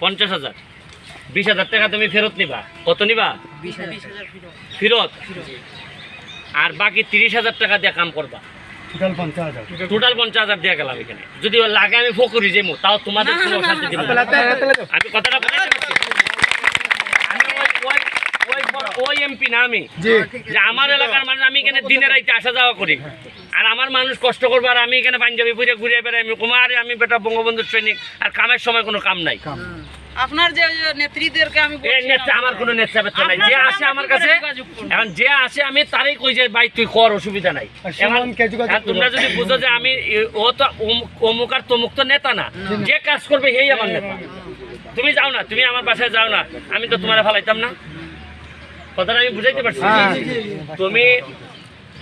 পঞ্চাশ হাজার। বিশ হাজার টাকা তুমি ফেরত নিবা। কত নিবা? ফেরত? আর বাকি তিরিশ হাজার টাকা দিয়ে কাম করবা। টোটাল পঞ্চাশ হাজার। দিয়ে গেলাম এখানে। যদি লাগে আমি ফকরি যাব তাও তোমাদের কোনো শান্তি দিব না। আমি কথাটা ওই- এমপি না আমি। যে আমার এলাকার মানুষ আমি এখানে দিনে রাইতে আসা যাওয়া করি। আর আমার মানুষ কষ্ট করব আর আমি এখানে পাঞ্জাবি ঘুরে ঘুরে বেড়াই আমি কুমার আমি বেটা বঙ্গবন্ধু ট্রেনিং আর কামের সময় কোনো কাম নাই। আপনার যে নেত্রীদেরকে আমি এই আমার কোনো নাই। যে আসে আমার কাছে এখন যে আসে আমি তারই কই যে ভাই তুই কর অসুবিধা নাই। তোমরা যদি বুঝো যে আমি ও তো অমুক- আর তমুক তো নেতা না। যে কাজ করবে সেই আমার নেতা। তুমি যাও না তুমি আমার বাসায় যাও না। আমি তো তোমার ফালাইতাম না। কথাটা আমি বুঝাইতে পারছি। হ্যাঁ। তুমি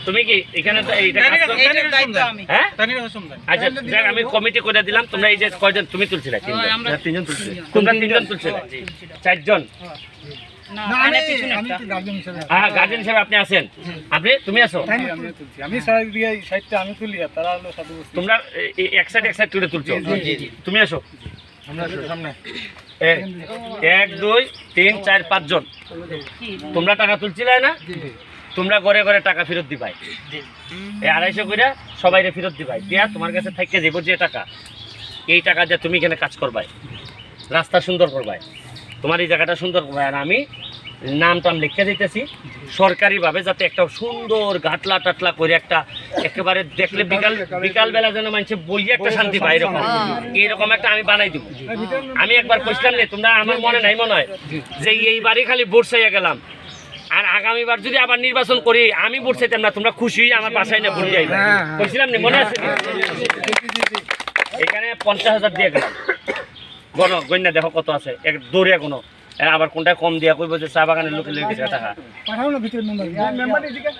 তুমি কি এখানে তো এইটা হ্যাঁ? আচ্ছা দেখ আমি কমিটি করে দিলাম তোমরা এই যে কয়জন তুমি তুলছিলে তিনজন? আমরা তিনজন তুলছে। তোমরা তিনজন তুলছিলে? চারজন? না আইনের পিছনে একটা। হ্যাঁ গার্জেন হিসেবে আপনি আছেন। আপনি তুমি আছো? আমি সাইডটা আমি তুলি তারা হলো তোমরা এক সাইড এক সাইড তুলে তুলছো? তুমি আসো আমরা সামনে। এ- এক দুই তিন চার পাঁচজন। তোমরা টাকা তুলছিলে না? তোমরা ঘরে ঘরে টাকা ফেরত দিবাই। এই আড়াইশো করে সবাই ফেরত দিবাই। দিয়া তোমার কাছে থাকতে যাব যে টাকা এই টাকা দিয়ে তুমি এখানে কাজ করবাই। রাস্তা সুন্দর করবাই। তোমার এই জায়গাটা সুন্দর করবাই। আর আমি নাম টাম লিখে দিতেছি সরকারিভাবে যাতে একটা সুন্দর গাটলা টাটলা করে একটা একেবারে দেখলে বিকাল বিকালবেলা যেন মানুষের বইয়ে একটা শান্তি পায় এরকম। এইরকম একটা আমি বানাই দিব। আমি একবার কইছিলাম নে তোমরা আমার মনে নাই মনে হয় যে এইবারই খালি ভোট চাইয়া গেলাম। আর আগামীবার যদি আবার নির্বাচন করি আমি ভোট চাইতাম না তোমরা খুশি হয়ে আমার বাসায় না ভোট যাইবে কইছিলাম নি মনে আছে? এখানে পঞ্চাশ হাজার দিয়ে গেলাম। গণ গণ্যা দেখো কত আছে এক দৌড়িয়া কোনো আবার কোনটা কম দিয়া কইব যে চা বাগানের লোকে লই গেছে টাকা। পাঠাও না ভিতরে মেম্বার মেম্বার এদিকে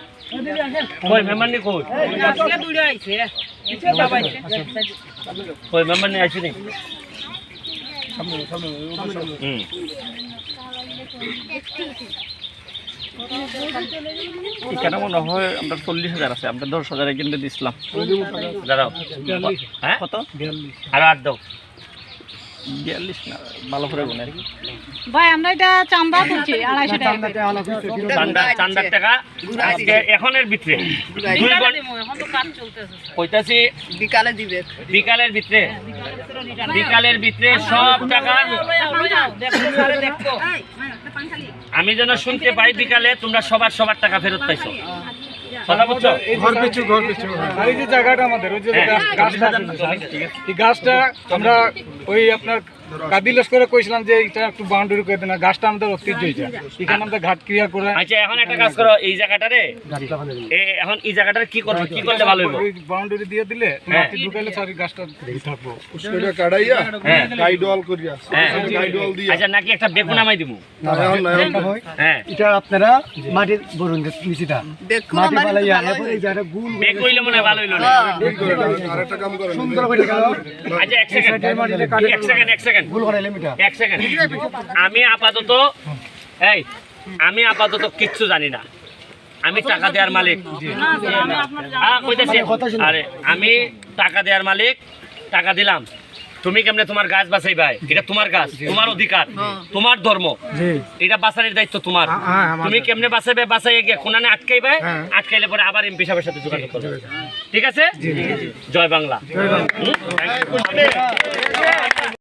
কই মেম্বার নি কই? আজকে দুইটা আইছে। কই মেম্বার নি আইছি নি? হুম। এখানে মনে হয় আমরা চল্লিশ হাজার আছে? আমরা দশ হাজার কিন্তু দিছিলাম। দাঁড়াও। হ্যাঁ? কত? আরও আট দাও। বিয়াল্লিশ না ভালো করে গুনে। ভাই আমরা এটা চান্দা করছি আড়াইশো টাকা চান্দা চান্দার টাকা আজকে এখনের ভিতরে। দুই বিকালে ঘণ্টা দিমু, এখন তো কাজ চলতেছে কইতাছি বিকালে দিবে। বিকালের ভিতরে। বিকালের ভিতরে সব টাকা দেখো আমি যেন শুনতে পাই বিকালে তোমরা সবার সবার টাকা ফেরত পাইছো। জায়গাটা আমাদের ওই যে হ্যাঁ, গাছটা আমরা ওই আপনার কাদিলস করে কইছিলাম যে এটা একটু বাউন্ডারি করে দেন গাছটা আমাদের ঐতিহ্য এটা। এখানে আমাদের ঘাট ক্রিয়া করে আচ্ছা এখন একটা কাজ করো এই জায়গাটারে এখন এই জায়গাটার কি করব কি করলে ভালো হইব? ওই বাউন্ডারি দিয়ে দিলে হ্যাঁ। মাটি ঢুকাইলে এই গাছটা থাকব। সেটা কাটাইয়া হ্যাঁ। গাইডওয়াল করিয়া হ্যাঁ। গাইডওয়াল দিয়া। আচ্ছা নাকি একটা বেগুন না এখন হ্যাঁ। এটা আপনারা মাটির বলুন নিচিটা। মাটি বালাইয়া এরপরে এই জায়গাটা গুল বেগ কইলে মনে ভালো হইল না ঠিক করে দাও। আরেকটা কাম করেন সুন্দর করে আচ্ছা এক সেকেন্ড এক সেকেন্ড এক সেকেন্ড গুল করাইলে মিটা এক সেকেন্ড আমি আপাতত এই আমি আপাতত কিচ্ছু জানি না। আমি টাকা দেওয়ার মালিক। হ্যাঁ আরে আমি টাকা দেওয়ার মালিক টাকা দিলাম। তুমি কেমনে তোমার গাছ বাঁচাই ভাই? এটা তোমার গাছ তোমার অধিকার তোমার ধর্ম। এটা বাঁচানোর দায়িত্ব তোমার। হ্যাঁ, তুমি কেমনে বাঁচাবে বাঁচাই গিয়ে কোনানে আটকাইবে আটকাইলে পরে আবার এমপি সাহেবের সাথে যোগাযোগ করবে। ঠিক আছে? জয় বাংলা?